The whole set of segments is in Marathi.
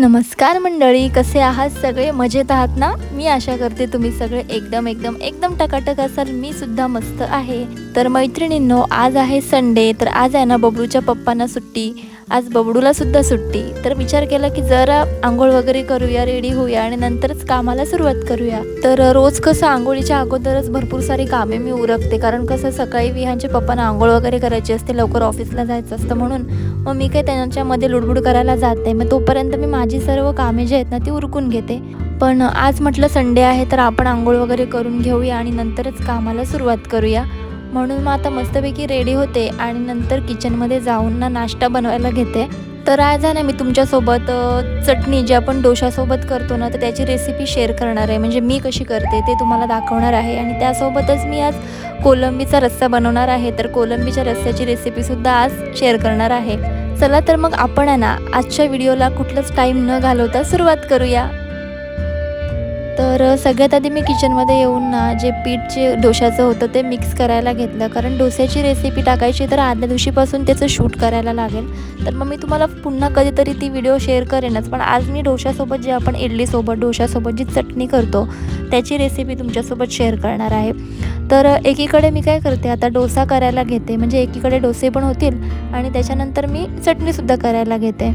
नमस्कार मंडळी कसे आहात सगळे? मजेत आहात ना? मी आशा करते तुम्ही सगळे एकदम एकदम एकदम टकाटक असाल. मी सुद्धा मस्त आहे. तर मैत्रिणींनो आज आहे संडे तर आज आहे ना बबलूच्या पप्पांना सुट्टी. आज बबडूला सुद्धा सुट्टी. तर विचार केला की जरा आंघोळ वगैरे करूया रेडी होऊया आणि नंतरच कामाला सुरुवात करूया. तर रोज कसं आंघोळीच्या अगोदरच भरपूर सारी कामे मी उरकते. कारण कसं सकाळी विहांचे पप्पांना आंघोळ वगैरे करायची असते लवकर ऑफिसला जायचं असतं म्हणून. मग मी काही त्यांच्यामध्ये लुडबुड करायला जात नाही. मग तोपर्यंत मी माझी सर्व कामे जी आहेत ना ती उरकून घेते. पण आज म्हटलं संडे आहे तर आपण आंघोळ वगैरे करून घेऊया आणि नंतरच कामाला सुरुवात करूया. म्हणून मग आता मस्तपैकी रेडी होते आणि नंतर किचनमध्ये जाऊन ना नाश्ता बनवायला घेते. तर आज आहे ना मी तुमच्यासोबत चटणी जी आपण डोशासोबत करतो ना तर त्याची रेसिपी शेअर करणार आहे. म्हणजे मी कशी करते ते तुम्हाला दाखवणार आहे. आणि त्यासोबतच मी आज कोलंबीचा रस्सा बनवणार आहे. तर कोलंबीच्या रस्स्याची रेसिपीसुद्धा आज शेअर करणार आहे. चला तर मग आपण आहे ना आजच्या व्हिडिओला कुठलंच टाईम न घालवता सुरुवात करूया. तर सगळ्यात आधी मी किचनमध्ये येऊन ना जे पीठ जे डोशाचं होतं ते मिक्स करायला घेतलं. कारण डोस्याची रेसिपी टाकायची तर आदल्या दिवशीपासून त्याचं शूट करायला लागेल. तर मग मी तुम्हाला पुन्हा कधीतरी ती व्हिडिओ शेअर करेनच. पण आज मी डोशासोबत जे आपण इडलीसोबत डोशासोबत जी चटणी करतो त्याची रेसिपी तुमच्यासोबत शेअर करणार आहे. तर एकीकडे मी काय करते आता डोसा करायला घेते. म्हणजे एकीकडे डोसे पण होतील आणि त्याच्यानंतर मी चटणीसुद्धा करायला घेते.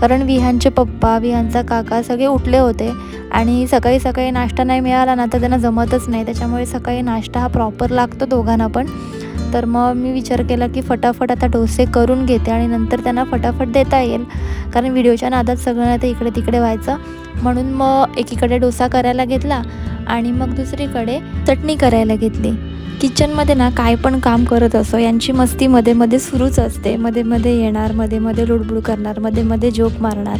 कारण विहानचे पप्पा विहानचा काका सगळे उठले होते. आणि सकाळी सकाळी नाश्ता नाही मिळाला ना तर त्यांना जमतच नाही. त्याच्यामुळे सकाळी नाश्ता हा प्रॉपर लागतो दोघांना पण. तर मग मी विचार केला की फटाफट आता डोसे करून घेते आणि नंतर त्यांना फटाफट देता येईल. कारण व्हिडिओच्या नादात सगळं ते इकडे तिकडे व्हायचं. म्हणून मग एकीकडे डोसा करायला घेतला आणि मग दुसरीकडे चटणी करायला घेतली. किचनमध्ये ना काय पण काम करत असो यांची मस्ती मध्ये मध्ये सुरूच असते. मध्ये मध्ये येणार मध्ये मध्ये लुडबुड करणार मध्ये मध्ये जोक मारणार.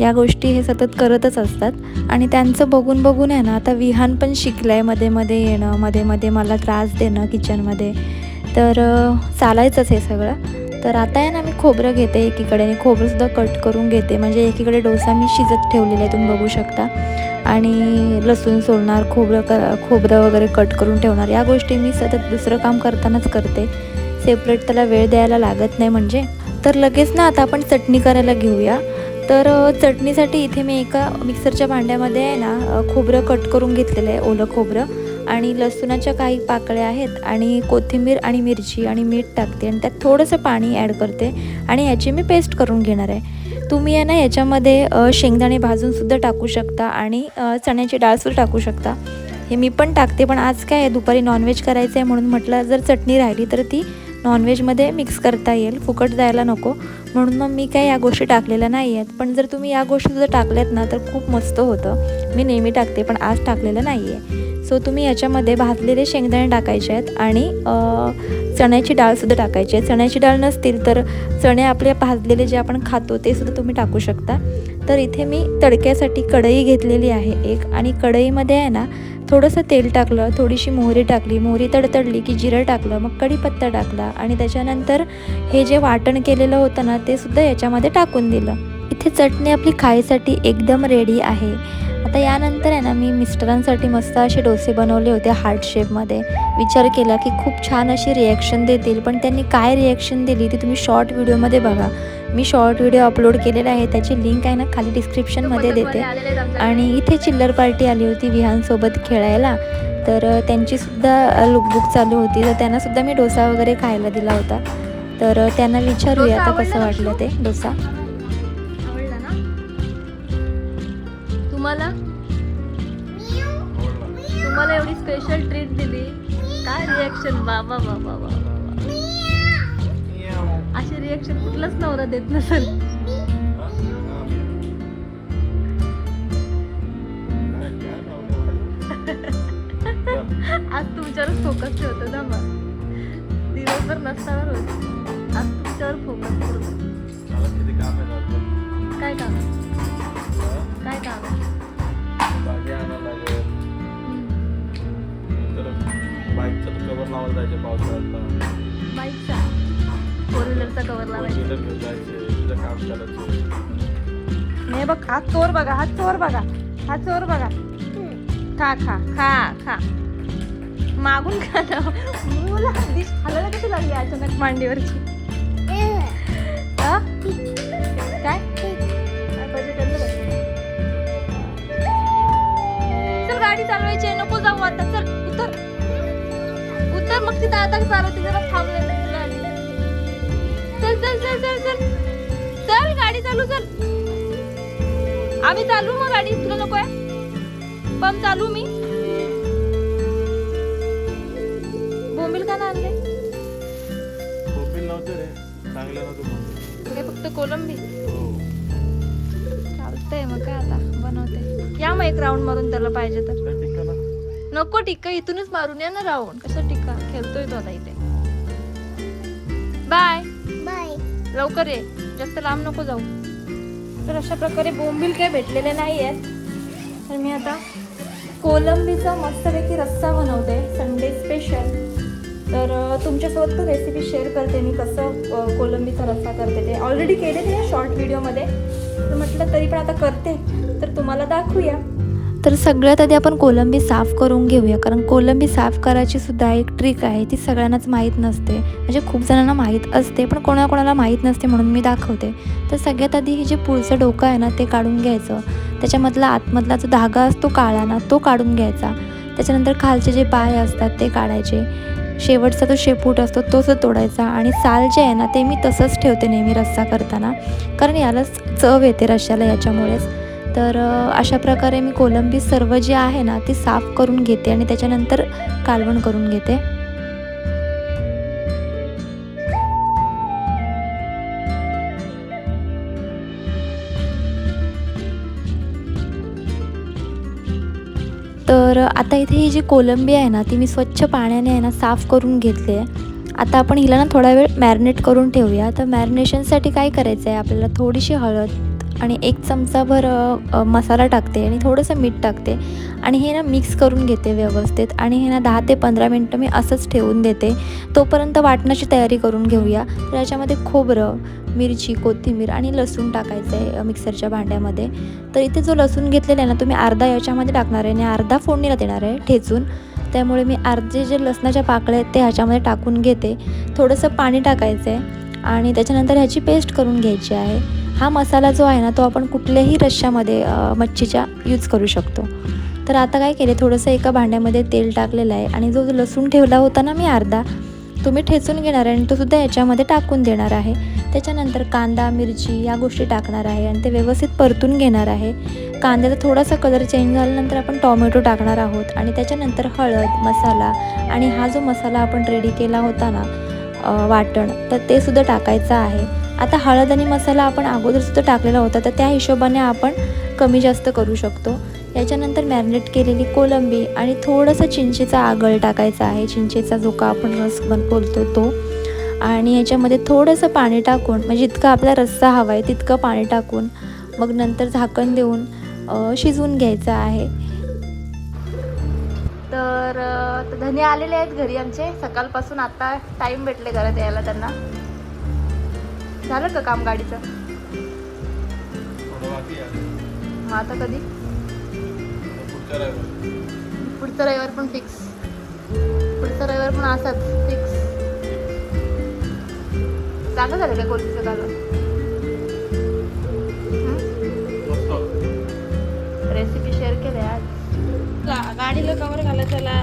या गोष्टी हे सतत करतच असतात. आणि त्यांचं बघून बघून आहे ना आता विहान पण शिकलं आहे मध्ये मध्ये येणं मध्ये मध्ये मला त्रास देणं किचनमध्ये तर चालायचंच हे सगळं. तर आता आहे ना मी खोबरं घेते एकीकडे आणि खोबरंसुद्धा कट करून घेते. म्हणजे एकीकडे डोसा मी शिजत ठेवलेला आहे तुम्ही बघू शकता. आणि लसूण सोडणार खोबरं कर खोबरं वगैरे कट करून ठेवणार. या गोष्टी मी सतत दुसरं काम करतानाच करते. सेपरेट त्याला वेळ द्यायला लागत नाही म्हणजे. तर लगेच ना आता आपण चटणी करायला घेऊया. तर चटणीसाठी इथे मी एका मिक्सरच्या भांड्यामध्ये आहे ना खोबरं कट करून घेतलेलं आहे ओलं खोबरं. आणि लसूणाच्या काही पाकळ्या आहेत आणि कोथिंबीर आणि मिरची आणि मीठ टाकते आणि त्यात थोडंसं पाणी ॲड करते आणि याची मी पेस्ट करून घेणार आहे. तुम्ही आहे ना याच्यामध्ये शेंगदाणे भाजूनसुद्धा टाकू शकता आणि चण्याची डाळसुद्धा टाकू शकता. हे मी पण टाकते पण आज काय आहे दुपारी नॉनव्हेज करायचं आहे म्हणून म्हटलं जर चटणी राहिली तर ती नॉनव्हेजमध्ये मिक्स करता येईल. फुकट जायला नको. म्हणून मग मी काय या गोष्टी टाकलेल्या नाही आहेत. पण जर तुम्ही या गोष्टी जर टाकल्यात ना तर खूप मस्त होतं. मी नेहमी टाकते पण आज टाकलेलं नाही आहे सो तुम्ही याच्यामध्ये भाजलेले शेंगदाणे टाकायचे आहेत आणि चण्याची डाळसुद्धा टाकायची आहे. चण्याची डाळ नसतील तर चणे आपले भाजलेले जे आपण खातो ते सुद्धा तुम्ही टाकू शकता. तर इथे मी तडक्यासाठी कढई घेतलेली आहे एक. आणि कढईमध्ये आहे ना थोडंसं तेल टाकलं थोडीशी मोहरी टाकली मोहरी तडतडली की जिरं टाकलं मग कढीपत्ता टाकला आणि त्याच्यानंतर हे जे वाटण केलेलं होतं ना ते सुद्धा याच्यामध्ये टाकून दिलं. इथे चटणी आपली खायसाठी एकदम रेडी आहे. आता यानंतर आहे ना मी मिस्टरांसाठी मस्त असे डोसे बनवले होते हार्ट शेपमध्ये विचार केला की खूप छान अशी रिॲक्शन देतील पण त्यांनी काय रिॲक्शन दिली ती तुम्ही शॉर्ट व्हिडिओमध्ये बघा. मी शॉर्ट व्हिडिओ अपलोड केलेला आहे त्याची लिंक आहे ना खाली डिस्क्रिप्शनमध्ये देते. आणि इथे चिल्लर पार्टी आली होती विहानसोबत खेळायला. तर त्यांचीसुद्धा लुकबुक चालू होती. तर त्यांनासुद्धा मी डोसा वगैरे खायला दिला होता. तर त्यांना विचारूया आता कसं वाटलं ते? डोसा? आवडला ना? तुम्हाला? तुम्हाला एवढी स्पेशल ट्रीट दिली. काय रिॲक्शन बाबा बाबा बाबा अशी रिॲक्शन कुठलाच नवरा देत नसेल. आज तुमच्यावरच फोकस ठेवतो ना मग दिवसभर नसताना रोज. आज तुमच्यावर फोकस करतो काय काम? काय काम? कवर लावायला जायचे पावसाळ्यात बाईकचा? फोर व्हीलरचा कवर लावायचा नाही. बघ हा चोर बघा हा चोर बघा हा चोर बघा. खा खा खा खा. मागून खा ना मुला डिश खायला कशी लागली अचानक मांडीवरची? काय? गाडी चालवायची आहे. नको जाऊ आता. चल उतर. उतर. मग ती दादा चालवते जरा थांबले चल चल चल चल. चल चल गाडी चालू चल. आम्ही चालू मग गाडी तुला नको आहे. पंप चालू मी. बोंबील का नाही आणले? कोपिल नव्हते रे चांगलं नव्हतं हे फक्त कोलंबी. हो. चालतंय मग काय आता बनवते. या मग एक राऊंड मारून त्याला पाहिजे तर. ना? नको टिक्का इथूनच मारून या ना राऊंड कसं टिक्का? खेळतोय तो आता इथे. बाय लवकर ये. जास्त लांब नको जाऊ. तर अशा प्रकारे बोंबील काही भेटलेले नाही आहेत तर मी आता कोलंबीचा मस्तपैकी रस्सा बनवते. संडे स्पेशल तर तुमच्यासोबत तो रेसिपी शेअर करते मी कसं कोलंबीचा रस्सा करते ते. ऑलरेडी केलेली आहे शॉर्ट व्हिडिओमध्ये तर म्हटलं तरी पण आता करते. तर तुम्हाला दाखवूया. तर सगळ्यात आधी आपण कोलंबी साफ करून घेऊया. कारण कोलंबी साफ करायची सुद्धा एक ट्रिक आहे. ती सगळ्यांनाच माहीत नसते. म्हणजे खूप जणांना माहीत असते पण कोणाकोणाला माहीत नसते म्हणून मी दाखवते. तर सगळ्यात आधी हे जे पुढचं डोकं आहे ना ते काढून घ्यायचं. त्याच्यामधला आतमधला जो धागा असतो काळा ना तो काढून घ्यायचा. त्याच्यानंतर खालचे जे पाय असतात ते काढायचे. शेवटचा जो शेपूट असतो तोच तोडायचा. आणि साल जे आहे ना ते मी तसंच ठेवते नेहमी रस्सा करताना. कारण यालाच चव येते रश्श्याला याच्यामुळेच. तर अशा प्रकारे मी कोलंबी सर्व जी आहे ना ती साफ करून घेते आणि त्याच्यानंतर कालवण करून घेते. तर आता इथे ही जी कोलंबी आहे ना ती मी स्वच्छ पाण्याने आहे ना साफ करून घेतली आहे. आता आपण हिला ना थोडा वेळ मॅरिनेट करून ठेवूया. तर मॅरिनेशनसाठी काय करायचं आहे आपल्याला थोडीशी हळद आणि एक चमचाभर मसाला टाकते आणि थोडंसं मीठ टाकते. आणि हे ना मिक्स करून घेते व्यवस्थित. आणि हे ना दहा ते पंधरा मिनटं मी असंच ठेवून देते. तोपर्यंत वाटणाची तयारी करून घेऊया. तर याच्यामध्ये खोबरं मिरची कोथिंबीर आणि लसूण टाकायचं आहे मिक्सरच्या भांड्यामध्ये. तर इथे जो लसूण घेतलेला आहे ना तुम्ही अर्धा याच्यामध्ये टाकणार आहे आणि अर्धा फोडणीला देणार आहे ठेचून. त्यामुळे मी अर्धे जे लसणाच्या पाकळ्या आहेत ते ह्याच्यामध्ये टाकून घेते. थोडंसं पाणी टाकायचं आहे आणि त्याच्यानंतर ह्याची पेस्ट करून घ्यायची आहे. हा मसाला जो आहे ना तो आपण कुठल्याही रश्श्यामध्ये मच्छीच्या यूज करू शकतो. तर आता काय केले थोडंसं एका भांड्यामध्ये तेल टाकलेलं आहे आणि जो लसूण ठेवला होता ना मी अर्धा तो मी ठेचून घेणार आहे आणि तो सुद्धा याच्यामध्ये टाकून देणार आहे. त्याच्यानंतर कांदा मिरची या गोष्टी टाकणार आहे आणि ते व्यवस्थित परतून घेणार आहे. कांद्याचा थोडासा कलर चेंज झाल्यानंतर आपण टॉमॅटो टाकणार आहोत आणि त्याच्यानंतर हळद मसाला आणि हा जो मसाला आपण रेडी केला होता ना वाटण तर ते सुद्धा टाकायचं आहे. आता हळद आणि मसाला आपण अगोदर सुद्धा टाकलेला होता तर त्या हिशोबाने आपण कमी जास्त करू शकतो. याच्यानंतर मॅरिनेट केलेली कोलंबी आणि थोडंसं चिंचेचा आगळ टाकायचा आहे. चिंचेचा जो का आपण रस बन बोलतो तो. आणि याच्यामध्ये थोडंसं पाणी टाकून म्हणजे जितकं आपला रस्सा हवा आहे तितकं पाणी टाकून मग नंतर झाकण देऊन शिजवून घ्यायचं आहे. तर तर धने आलेले आहेत घरी आमचे. सकाळपासून आता टाईम भेटले घरात यायला त्यांना. झालं का काम गाडीचं? मग आता कधी? पुढचा रविवार. पण फिक्स पुढचा रविवार पण असाच फिक्स चांगलं झालं का कालवण मस्त. रेसिपी शेअर केली आज. गाडीला कवर घालायच्याला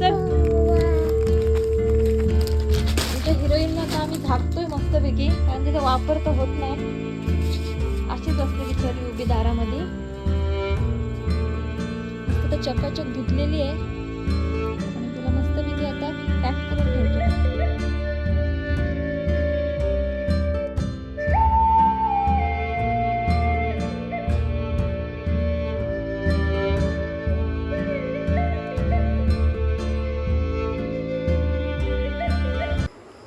चल. हिरोईनला मस्तपैकी कारण तिचा वापर तर होत नाही. अशीच असते बिचारी उभी दारामध्ये. तिथं तर चकाचक धुतलेली आहे.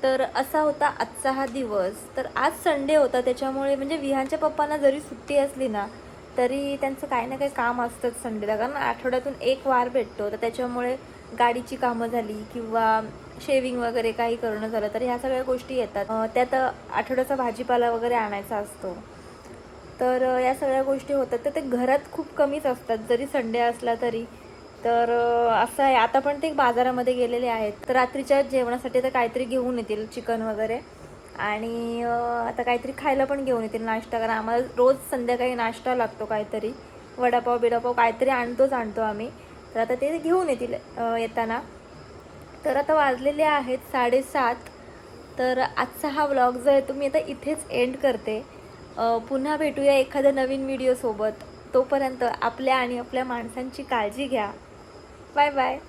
तर असा होता आजचा हा दिवस. तर आज संडे होता त्याच्यामुळे म्हणजे विहानच्या पप्पांना जरी सुट्टी असली ना तरी त्यांचं काही ना काही काम असतंच संडेला. कारण आठवड्यातून एक वार भेटतो तर त्याच्यामुळे गाडीची कामं झाली किंवा शेविंग वगैरे काही करणं झालं तर ह्या सगळ्या गोष्टी येतात. त्यात आठवड्याचा भाजीपाला वगैरे आणायचा असतो. तर या सगळ्या गोष्टी होतात. तर ते घरात खूप कमीच असतात. जरी संडे असला तरी तर असं आहे. आता पण ते बाजारामध्ये गेलेले आहेत. तर रात्रीच्या जेवणासाठी तर काहीतरी घेऊन येतील चिकन वगैरे. आणि आता काहीतरी खायला पण घेऊन येतील नाश्ता. कारण आम्हाला रोज संध्याकाळी नाश्ता लागतो काहीतरी. वडापाव बिडापाव काहीतरी आणतोच आणतो आम्ही. तर आता ते घेऊन येतील येताना. तर आता वाजलेले आहेत साडेसात. तर आजचा हा व्लॉग जो आहे तो मी आता इथेच एंड करते. पुन्हा भेटूया एखाद्या नवीन व्हिडिओसोबत तोपर्यंत आपल्या आणि आपल्या माणसांची काळजी घ्या. Bye bye